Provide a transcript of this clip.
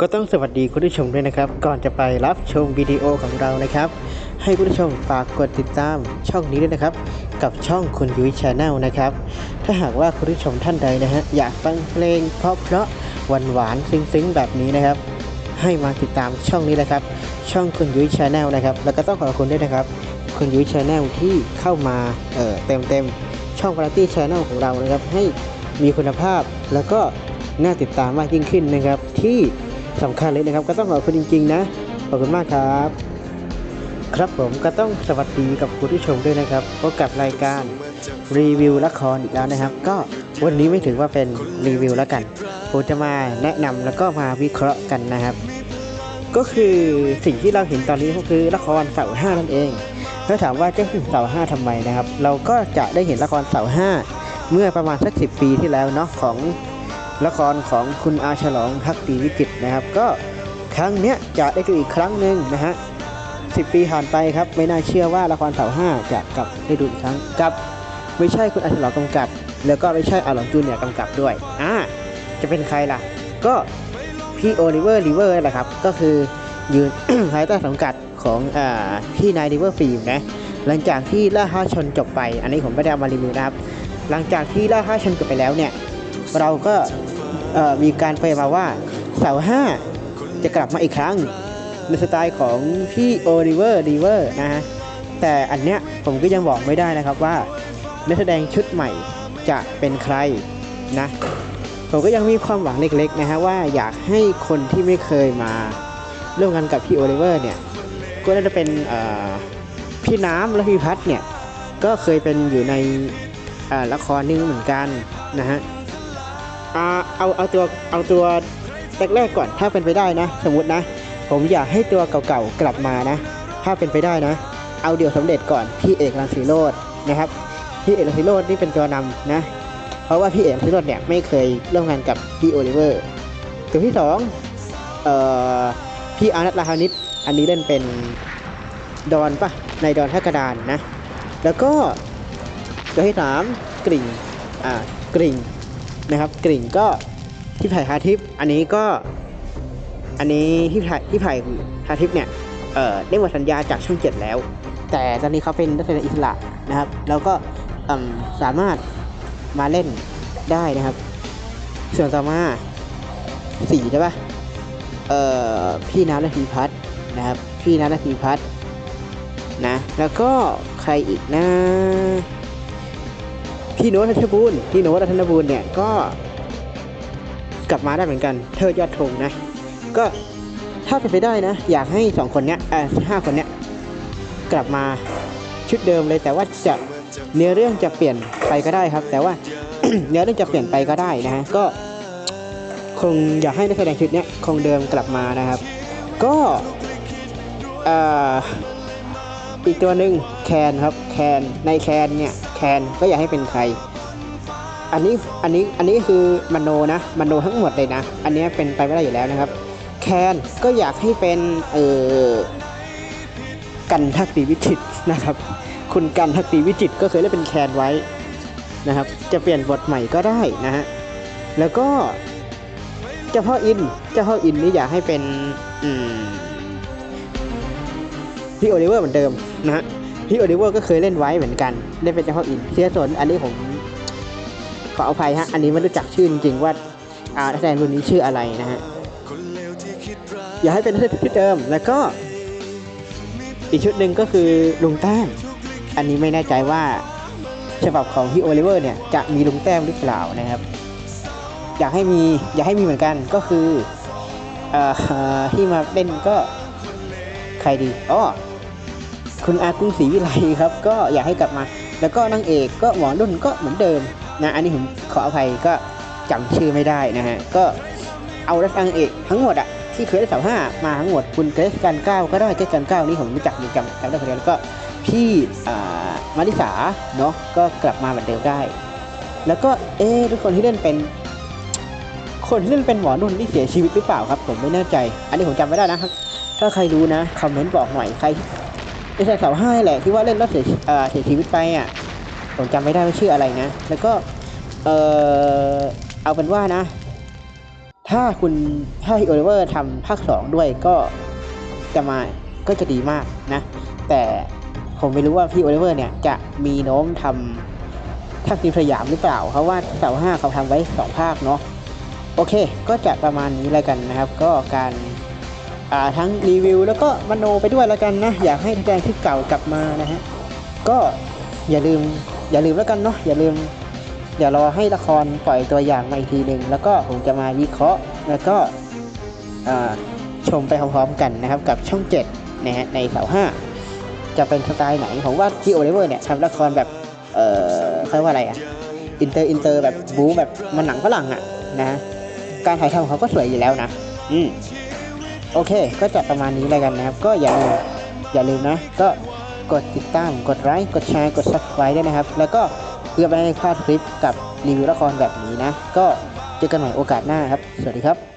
ก็ต้องสวัสดีคุณผู้ชมด้วยนะครับ ก่อนจะไปรับชมวิดีโอของเรานะครับ ให้คุณผู้ชมฝากกดติดตามช่องนี้ด้วยนะครับ กับช่องคุณยุ้ยชาแนลนะครับ ถ้าหากว่าคุณผู้ชมท่านใดนะฮะอยากฟังเพลง เพราะเพราะหวานหวานซึ้งๆ แบบนี้นะครับ ให้มาติดตามช่องนี้เลยครับ ช่องคุณยุ้ยชาแนลนะครับ แล้วก็ต้องขอบคุณด้วยนะครับ คุณยุ้ยชาแนลที่เข้ามาเอ่อเต็มเต็มช่องวาไรตี้ชาแนลของเรานะครับ ให้มีคุณภาพแล้วก็น่าติดตามมากยิ่งขึ้นนะครับที่ สำคัญเลยนะครับ ก็ต้องขอบคุณจริง ๆ นะ ขอบคุณมากครับ ครับผมก็ต้องสวัสดีกับคุณผู้ชมด้วยนะครับพบกับรายการรีวิวละครอีกแล้วนะครับ ก็วันนี้ไม่ถือว่าเป็นรีวิวแล้วกันผมจะมาแนะนำแล้วก็มาวิเคราะห์กันนะครับ ก็คือสิ่งที่เราเห็นตอนนี้ก็คือละครเสาห้านั่นเองแล้วถามว่าจะถึงเสาห้าทำไมนะครับ เราก็จะได้เห็นละครเสาห้าเมื่อประมาณสักสิปีที่แล้วเนาะของ ละครของคุณอาฉลองพักดีวิจิตนะครับ ก็ครั้งเนี้ยจะได้ดูอีกครั้งหนึ่งนะฮะสิปีผ่านไปครับไม่น่าเชื่อว่าละครเสาห้าจะกลับได้ดูอีกครั้งกับ ไม่ใช่คุณอาฉลองกำกับ แล้วก็ไม่ใช่อาหลองจูเนียร์กำกับด้วยอ่าจะเป็นใครล่ะ ก็พี่โอลิเวอร์ลิเวอร์แหละครับก็คือยืนภายใต้สังกัดของอ่าพี่นายลิเวอร์ฟิล์มนะหลังจากที่ล่าท้าชนจบไป อันนี้ผมไม่ได้เอามารีวิวนะครับ หลังจากที่ล่าท้าชนจบไปแล้วเนี่ย เราก็มีการเผยมาว่าเสาห้าจะกลับมาอีกครั้งในสไตล์ของพี่โอลิเวอร์ดีเวอร์นะฮะแต่อันเนี้ยผมก็ยังบอกไม่ได้นะครับว่านักแสดงชุดใหม่จะเป็นใครนะผมก็ยังมีความหวังเล็กๆนะฮะว่าอยากให้คนที่ไม่เคยมาร่วมงานกับพี่โอลิเวอร์เนี่ยก็น่าจะเป็นพี่น้ำและพี่พัฒน์เนี่ยก็เคยเป็นอยู่ในละครนึงเหมือนกันนะฮะ อ่าเอาเอาตัวเอาตัวแรกๆก่อนถ้าเป็นไปได้นะ สมมตินะ ผมอยากให้ตัวเก่าๆกลับมานะ ถ้าเป็นไปได้นะ เอาเดี่ยวสำเร็จก่อนพี่เอกรังสีโรจน์นะครับพี่เอกรังสีโรจน์นี่เป็นตัวนำนะ เพราะว่าพี่เอกรังสีโรจน์เนี่ยไม่เคยร่วมงานกับพี่โอลิเวอร์ตัวที่สองเอ่อพี่อานัทลาฮานิดอันนี้เล่นเป็นดอนปะในดอนท่ากระดานนะ แล้วก็ตัวที่สามกริ่งอ่ากริ่ง นะครับกริ่งก็พี่ไผ่ฮาทิพย์อันนี้ก็ อันนี้ที่ไผ่ที่ไผ่ฮาทิพย์เนี่ยเอ่อได้หมดสัญญาจากช่องเจ็ดแล้ว แต่ตอนนี้เขาเป็นนักแสดงอิสระนะครับ แล้วก็สามารถมาเล่นได้นะครับ ส่วนต่อมาสี่ใช่ปะเอ่อพี่นัทและพีพัฒนะครับ พี่นัทและพีพัฒนะ แล้วก็ใครอีกนะ พี่โน้ตรัชบูรณ์พี่โน้ตรัตนบูรณ์เนี่ยก็ กลับมาได้เหมือนกันเทิดยอดธงนะ ก็ถ้าเป็นไปได้นะ อยากให้สองคนเนี้ยเออห้าคนเนี้ยกลับมาชุดเดิมเลยแต่ว่าจะเนื้อเรื่องจะเปลี่ยนไปก็ได้ครับ แต่ว่า เนื้อเรื่องจะเปลี่ยนไปก็ได้นะฮะก็ คงอยากให้นักแสดงชุดเนี้ยคงเดิมกลับมานะครับ ก็เอ่อ อีกตัวหนึ่งแคนครับแคนในแคนเนี่ยแคนก็อยากให้เป็นใคร อันนี้อันนี้อันนี้คือมโนนะมโนทั้งหมดเลยนะ อันนี้เป็นไปไม่ได้อยู่แล้วนะครับ แคนก็อยากให้เป็นเออกันทักตีวิจิตนะครับ คุณกันทักตีวิจิตก็เคยเล่นเป็นแคนไว้นะครับ จะเปลี่ยนบทใหม่ก็ได้นะฮะแล้วก็เจ้าพ่ออินเจ้าพ่ออินนี่อยากให้เป็นอืม พี่โอลิเวอร์เหมือนเดิมนะฮะพี่โอลิเวอร์ก็เคยเล่นไว้เหมือนกันเล่นเป็นเจ้าพ่ออินเสียสนอันนี้ผมขออภัยฮะอันนี้ไม่รู้จักชื่อจริงว่าอ่านักแสดงรุ่นนี้ชื่ออะไรนะฮะอย่าให้เป็นชุดเดิมแล้วก็อีกชุดหนึ่งก็คือลุงแต้มอันนี้ไม่แน่ใจว่าฉบับของพี่โอลิเวอร์เนี่ยจะมีลุงแต้มหรือเปล่านะครับ อยากให้มีอยากให้มีเหมือนกันก็คือเอ่อที่มาเล่นก็ใครดีอ๋อ คุณอากรุงศรีวิไลครับ ก็อยากให้กลับมา แล้วก็นางเอกก็หมอนุ่นก็เหมือนเดิมนะอันนี้ผมขออภัยก็จำชื่อไม่ได้นะฮะก็เอานางเอกทั้งหมดอะที่เคยได้สาวห้ามาทั้งหมดคุณเกรซการเก้าก็ได้เกรซการเก้านี่ผมรู้จักมีจำจำได้คนเดียวแล้วก็พี่มาริสาเนาะก็กลับมาเหมือนเดิมได้ แล้วก็เอ๊ทุกคนที่เล่นเป็น คนที่เล่นเป็นหมอนุ่นที่เสียชีวิตหรือเปล่าครับ ผมไม่แน่ใจ อันนี้ผมจำไม่ได้นะครับถ้าใครรู้นะคอมเมนต์บอกหน่อยใคร ไม่ใช่สาวห้าแหละที่ว่าเล่นแล้วเสียชีเสียชีวิตไปอะผมจำไม่ได้ว่าชื่ออะไรนะ แล้วก็เออเอาเป็นว่านะ ถ้าคุณถ้าโอลิเวอร์ทำภาคสองด้วยก็จะมาก็จะดีมากนะ แต่ผมไม่รู้ว่าพี่โอลิเวอร์เนี่ยจะมีโน้มทำทักทีมสยามหรือเปล่า เพราะว่าเสาห้าเขาทำไว้สองภาคเนาะโอเค ก็จะประมาณนี้แล้วกันนะครับ ก็การ ทั้งรีวิว แล้วก็มโนไปด้วยแล้วกันนะ อยากให้แสดงที่เก่ากลับมานะฮะก็อย่าลืมอย่าลืมแล้วกันเนาะอย่าลืมเดี๋ยวรอให้ละครปล่อยตัวอย่างมาอีกทีหนึ่งแล้วก็ผมจะมาวิเคราะห์แล้วก็ชมไปพร้อมๆกันนะครับกับช่องเจ็ดนะฮะในเสาห้าจะเป็นสไตล์ไหนผมว่าที่โอลิเวอร์เนี่ยทำละครแบบ เออเขาเรียกว่าอะไรอะอินเตอร์อินเตอร์แบบบู๊แบบมันหนังฝรั่งอะนะฮะการถ่ายทำของเขาก็สวยอยู่แล้วนะ อืม โอเค ก็จะประมาณนี้แล้วกันนะครับ ก็อย่าลืมอย่าลืมนะ ก็กดติดตาม กดไลค์ กดแชร์ กด subscribe ด้วยนะครับ แล้วก็เพื่อไม่ให้พลาดคลิปกับรีวิวละครแบบนี้นะ ก็เจอกันใหม่โอกาสหน้าครับ สวัสดีครับ